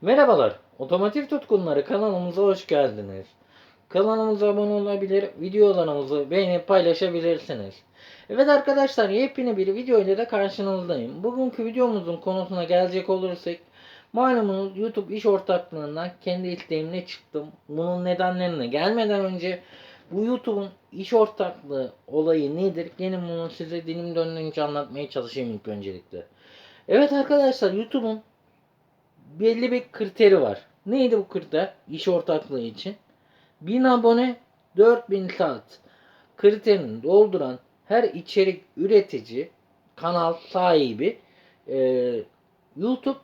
Merhabalar, Otomotiv Tutkunları kanalımıza hoş geldiniz. Kanalımıza abone olabilir, videolarımızı beğenip paylaşabilirsiniz. Evet arkadaşlar, yepyeni bir video ile de karşınızdayım. Bugünkü videomuzun konusuna gelecek olursak, malumunuz YouTube iş ortaklığından kendi isteğimle çıktım. Bunun nedenlerine gelmeden önce bu YouTube'un iş ortaklığı olayı nedir? Gelin bunu size dilim döndüğünce anlatmaya çalışayım ilk öncelikle. Evet arkadaşlar, YouTube'un belli bir kriteri var. Neydi bu kriter? İş ortaklığı için. 1000 abone 4000 saat kriterini dolduran her içerik üretici, kanal sahibi e, YouTube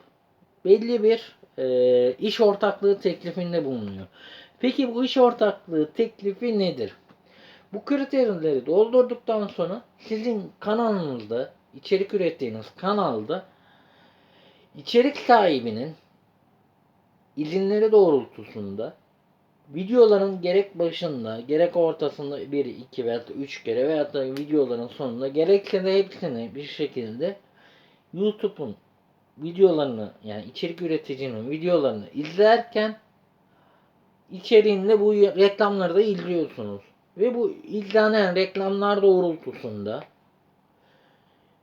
belli bir e, iş ortaklığı teklifinde bulunuyor. Peki bu iş ortaklığı teklifi nedir? Bu kriterleri doldurduktan sonra sizin kanalınızda, içerik ürettiğiniz kanalda içerik sahibinin izinleri doğrultusunda videoların gerek başında gerek ortasında 1, 2 veya 3 kere veya da videoların sonunda gerekse de hepsini bir şekilde YouTube'un videolarını yani içerik üreticinin videolarını izlerken içeriğinde bu reklamları da izliyorsunuz. Ve bu izlenen reklamlar doğrultusunda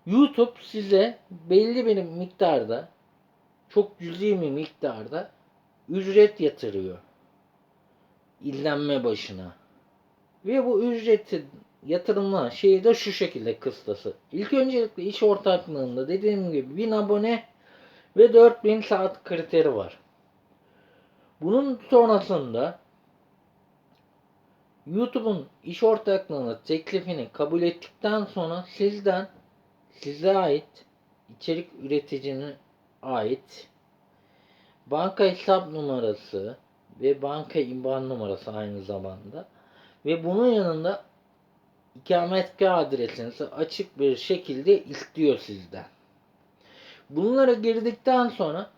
YouTube size belli bir miktarda çok cüzi bir miktarda ücret yatırıyor. İzlenme başına. Ve bu ücreti yatırımla şeyi de şu şekilde kıstası. İlk öncelikle iş ortaklığında dediğim gibi 1000 abone ve 4000 saat kriteri var. Bunun sonrasında YouTube'un iş ortaklığına teklifini kabul ettikten sonra sizden size ait içerik üreticine ait banka hesap numarası ve banka IBAN numarası aynı zamanda ve bunun yanında ikametgah adresinizi açık bir şekilde istiyor sizden. Bunlara girdikten sonra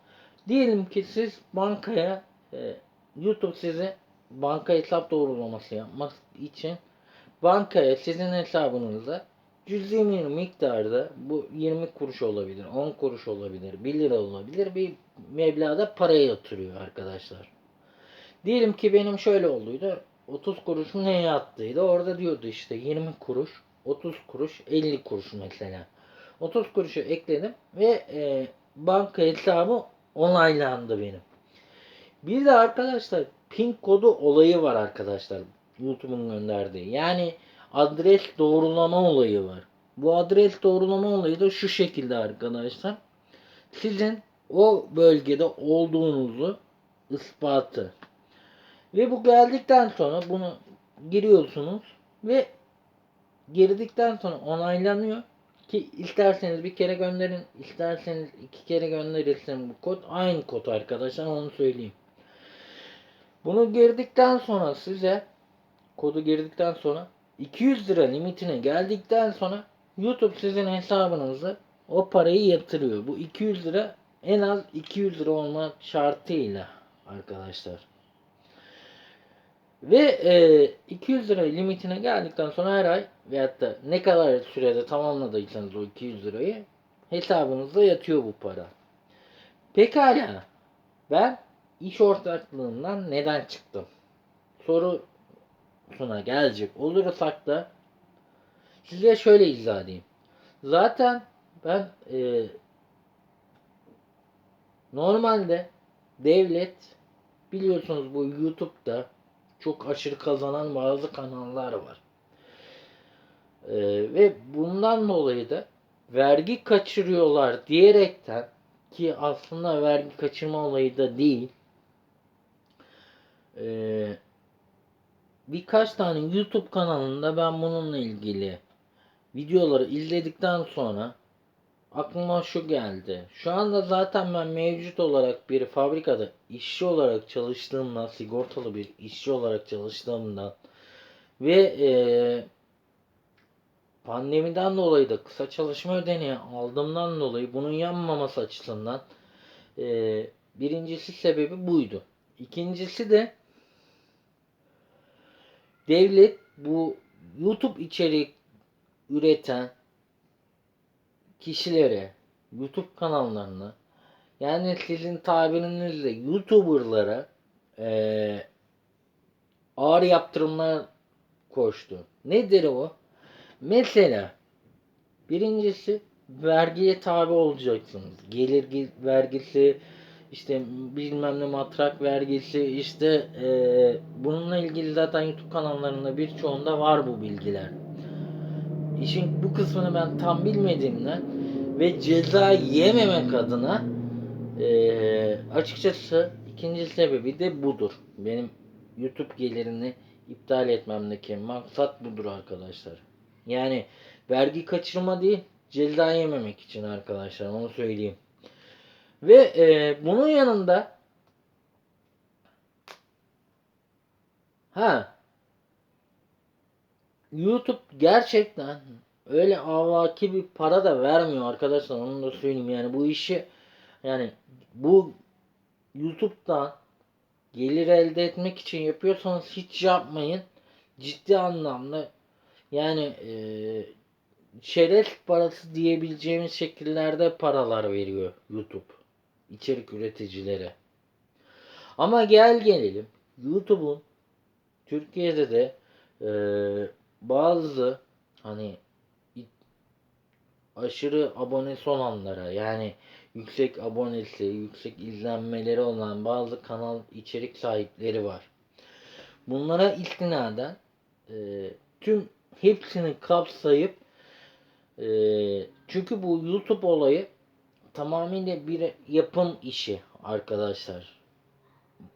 diyelim ki siz bankaya e, YouTube size banka hesap doğrulaması yapmak için bankaya sizin hesabınıza bir miktarda bu 20 kuruş olabilir, 10 kuruş olabilir, 1 lira olabilir bir meblağda para yatırıyor arkadaşlar. Diyelim ki benim şöyle olduydu. 30 kuruşum neye yattıydı? Orada diyordu işte 20 kuruş, 30 kuruş, 50 kuruş mesela. 30 kuruşu ekledim ve e, banka hesabı onaylandı benim. Bir de arkadaşlar pin kodu olayı var arkadaşlar. YouTube'un gönderdiği. Yani adres doğrulama olayı var. Bu adres doğrulama olayı da şu şekilde arkadaşlar. Sizin o bölgede olduğunuzu ispatı. Ve bu geldikten sonra bunu giriyorsunuz ve girdikten sonra onaylanıyor ki isterseniz bir kere gönderin, isterseniz iki kere gönderilsin bu kod aynı kod arkadaşlar onu söyleyeyim. Bunu girdikten sonra size kodu girdikten sonra 200 lira limitine geldikten sonra YouTube sizin hesabınıza o parayı yatırıyor. Bu 200 lira en az 200 lira olma şartıyla arkadaşlar. Ve e, 200 lira limitine geldikten sonra her ay veyahut da ne kadar sürede tamamladıysanız o 200 lirayı hesabınıza yatıyor bu para. Pekala ben iş ortaklığından neden çıktım? Sorusuna gelecek olursak da size şöyle izah edeyim. Zaten ben e, normalde devlet biliyorsunuz bu YouTube'da çok aşırı kazanan bazı kanallar var. Ee, ve bundan dolayı da vergi kaçırıyorlar diyerekten ki aslında vergi kaçırma olayı da değil. Ee, birkaç tane YouTube kanalında ben bununla ilgili videoları izledikten sonra aklıma şu geldi. Şu anda zaten ben mevcut olarak bir fabrikada işçi olarak çalıştığımdan, sigortalı bir işçi olarak çalıştığımdan ve e, pandemiden dolayı da kısa çalışma ödeneği aldığımdan dolayı bunun yanmaması açısından e, birincisi sebebi buydu. İkincisi de devlet bu YouTube içerik üreten kişilere, YouTube kanallarına Yani sizin tabirinizle YouTuber'lara eee ağır yaptırımlar koştu. Nedir o? Mesela birincisi vergiye tabi olacaksınız. Gelir gi- vergisi, işte bilmem ne matrak vergisi, işte eee, bununla ilgili zaten YouTube kanallarında birçoğunda var bu bilgiler. İşin bu kısmını ben tam bilmediğimden ve ceza yememek adına eee, açıkçası ikinci sebebi de budur. Benim YouTube gelirini iptal etmemdeki maksat budur arkadaşlar. Yani vergi kaçırma değil, ceza yememek için arkadaşlar onu söyleyeyim. Ve eee, bunun yanında ha. YouTube gerçekten öyle avaki bir para da vermiyor arkadaşlar onu da söyleyeyim. Yani bu işi yani bu YouTube'dan gelir elde etmek için yapıyorsanız hiç yapmayın. Ciddi anlamda yani eee şeref parası diyebileceğimiz şekillerde paralar veriyor YouTube içerik üreticilere. Ama gel gelelim YouTube'un Türkiye'de de eee, bazı hani aşırı abonesi olanlara yani yüksek abonesi, yüksek izlenmeleri olan bazı kanal içerik sahipleri var. Bunlara istinaden eee, tüm hepsini kapsayıp eee, çünkü bu YouTube olayı tamamıyla bir yapım işi arkadaşlar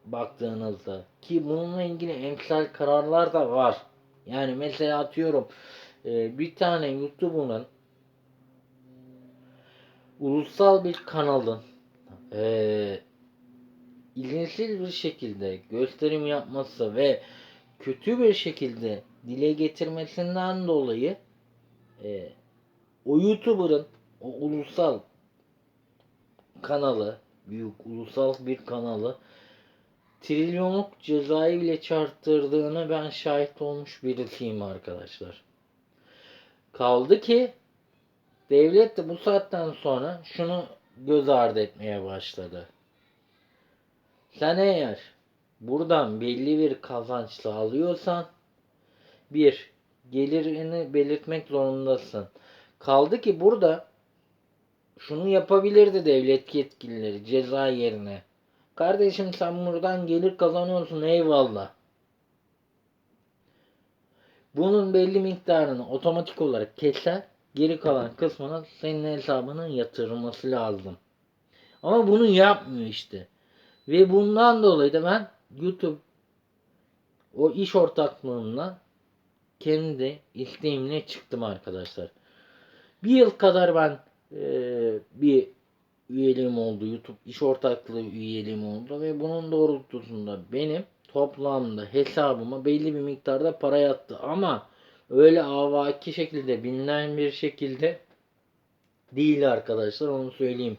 baktığınızda ki bununla ilgili emsal kararlar da var. Yani mesela atıyorum e, bir tane YouTuber'ın ulusal bir kanalın e, izinsiz bir şekilde gösterim yapması ve kötü bir şekilde dile getirmesinden dolayı e, o YouTuber'ın o ulusal kanalı büyük ulusal bir kanalı trilyonluk cezayı bile çarptırdığını ben şahit olmuş birisiyim arkadaşlar. Kaldı ki devlet de bu saatten sonra şunu göz ardı etmeye başladı. Sen eğer buradan belli bir kazanç sağlıyorsan bir gelirini belirtmek zorundasın. Kaldı ki burada şunu yapabilirdi devlet yetkilileri ceza yerine. Kardeşim sen buradan gelir kazanıyorsun eyvallah. Bunun belli miktarını otomatik olarak keser. Geri kalan kısmına senin hesabına yatırılması lazım. Ama bunu yapmıyor işte. Ve bundan dolayı da ben YouTube o iş ortaklığımla kendi isteğimle çıktım arkadaşlar. Bir yıl kadar ben bir üyeliğim oldu. YouTube iş ortaklığı üyeliğim oldu ve bunun doğrultusunda benim toplamda hesabıma belli bir miktarda para yattı ama öyle avaki şekilde bilinen bir şekilde değil arkadaşlar onu söyleyeyim.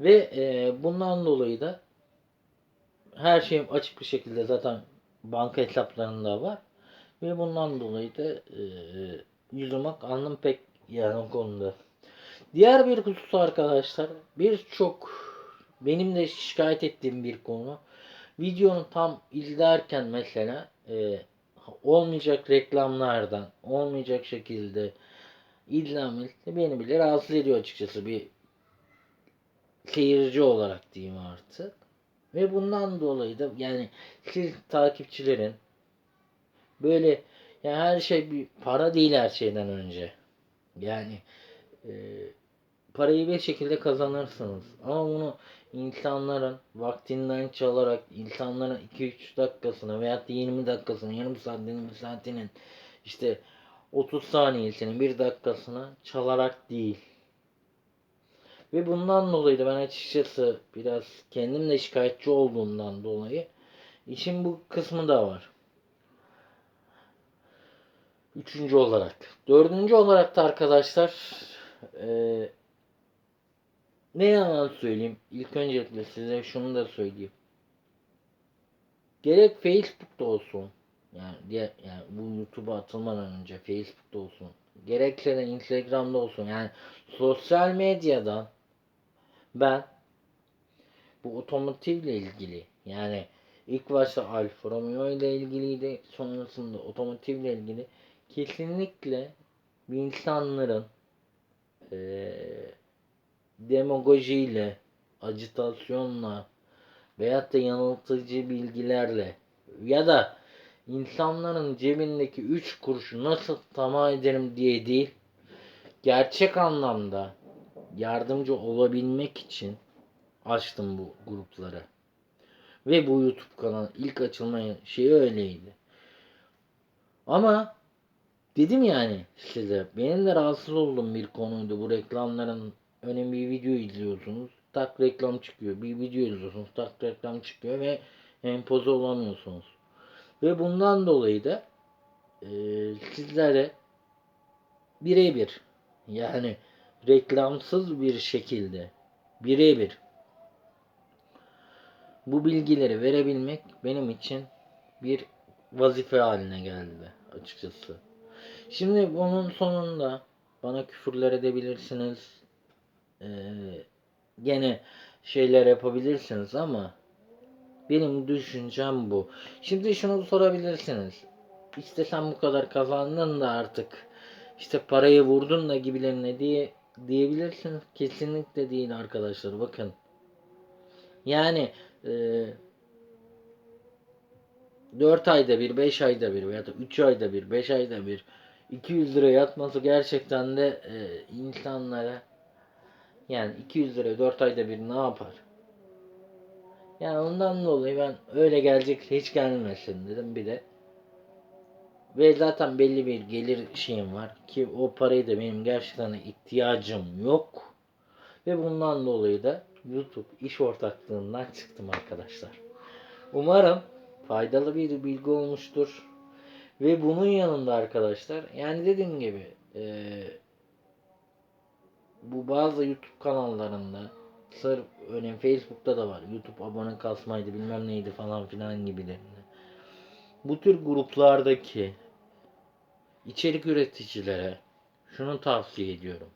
Ve e, bundan dolayı da her şeyim açık bir şekilde zaten banka hesaplarında var. Ve bundan dolayı da e, yüzüm ak alnım pek yani o konuda. Diğer bir husus arkadaşlar birçok benim de şikayet ettiğim bir konu. Videonu tam izlerken mesela e, olmayacak reklamlardan olmayacak şekilde izlenmesi beni bile rahatsız ediyor açıkçası bir seyirci olarak diyeyim artık. Ve bundan dolayı da yani siz takipçilerin böyle yani her şey bir para değil her şeyden önce. Yani e, parayı bir şekilde kazanırsınız. Ama bunu insanların vaktinden çalarak insanların 2-3 dakikasını veya 20 dakikasını, yarım saatinin, bir saatinin işte 30 saniyesini, 1 dakikasını çalarak değil. Ve bundan dolayı da ben açıkçası biraz kendim de şikayetçi olduğumdan dolayı işin bu kısmı da var. Üçüncü olarak. Dördüncü olarak da arkadaşlar eee ne yalan söyleyeyim. İlk öncelikle size şunu da söyleyeyim. Gerek Facebook'ta olsun. Yani diğer yani bu YouTube'a atılmadan önce Facebook'ta olsun. Gerekse de Instagram'da olsun. Yani sosyal medyadan ben bu otomotivle ilgili. Yani ilk başta Alfa Romeo ile ilgiliydi. Sonrasında otomotivle ilgili. Kesinlikle insanların eee demagojiyle, acitasyonla veyahut da yanıltıcı bilgilerle ya da insanların cebindeki 3 kuruşu nasıl tamah ederim diye değil, gerçek anlamda yardımcı olabilmek için açtım bu grupları. Ve bu YouTube kanalı ilk açılma şeyi öyleydi. Ama dedim yani size benim de rahatsız olduğum bir konuydu bu reklamların önemli bir video izliyorsunuz tak reklam çıkıyor bir video izliyorsunuz tak reklam çıkıyor ve empoze olamıyorsunuz ve bundan dolayı da e, sizlere birebir yani reklamsız bir şekilde birebir bu bilgileri verebilmek benim için bir vazife haline geldi açıkçası. Şimdi bunun sonunda bana küfürler edebilirsiniz. Ee, gene şeyler yapabilirsiniz ama benim düşüncem bu. Şimdi şunu sorabilirsiniz. İşte sen bu kadar kazandın da artık işte parayı vurdun da gibilerine diye diyebilirsiniz. Kesinlikle değil arkadaşlar. Bakın. Yani e, 4 ayda bir, 5 ayda bir veya da 3 ayda bir, 5 ayda bir 200 lira yatması gerçekten de e, insanlara yani 200 lira 4 ayda bir ne yapar? Yani ondan dolayı ben öyle gelecek hiç gelmesin dedim bir de. Ve zaten belli bir gelir şeyim var ki o parayı da benim gerçekten ihtiyacım yok. Ve bundan dolayı da YouTube iş ortaklığından çıktım arkadaşlar. Umarım faydalı bir bilgi olmuştur. Ve bunun yanında arkadaşlar yani dediğim gibi eee bu bazı YouTube kanallarında sırf örneğin Facebook'ta da var. YouTube abone kasmaydı bilmem neydi falan filan gibilerinde. Bu tür gruplardaki içerik üreticilere şunu tavsiye ediyorum.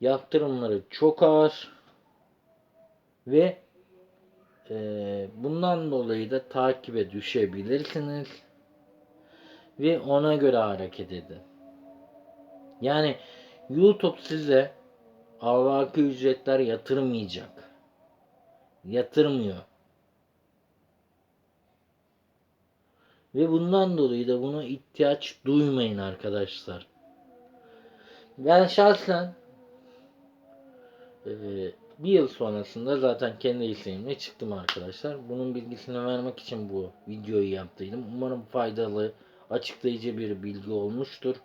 Yaptırımları çok ağır ve e, bundan dolayı da takibe düşebilirsiniz ve ona göre hareket edin. Yani YouTube size avaki ücretler yatırmayacak. Yatırmıyor. Ve bundan dolayı da buna ihtiyaç duymayın arkadaşlar. Ben şahsen eee, bir yıl sonrasında zaten kendi isteğimle çıktım arkadaşlar. Bunun bilgisini vermek için bu videoyu yaptıydım. Umarım faydalı, açıklayıcı bir bilgi olmuştur.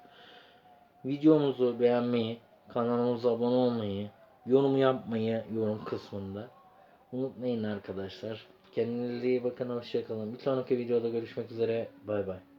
Videomuzu beğenmeyi, kanalımıza abone olmayı, yorum yapmayı yorum kısmında unutmayın arkadaşlar. Kendinize iyi bakın, hoşçakalın. Bir sonraki videoda görüşmek üzere. Bay bay.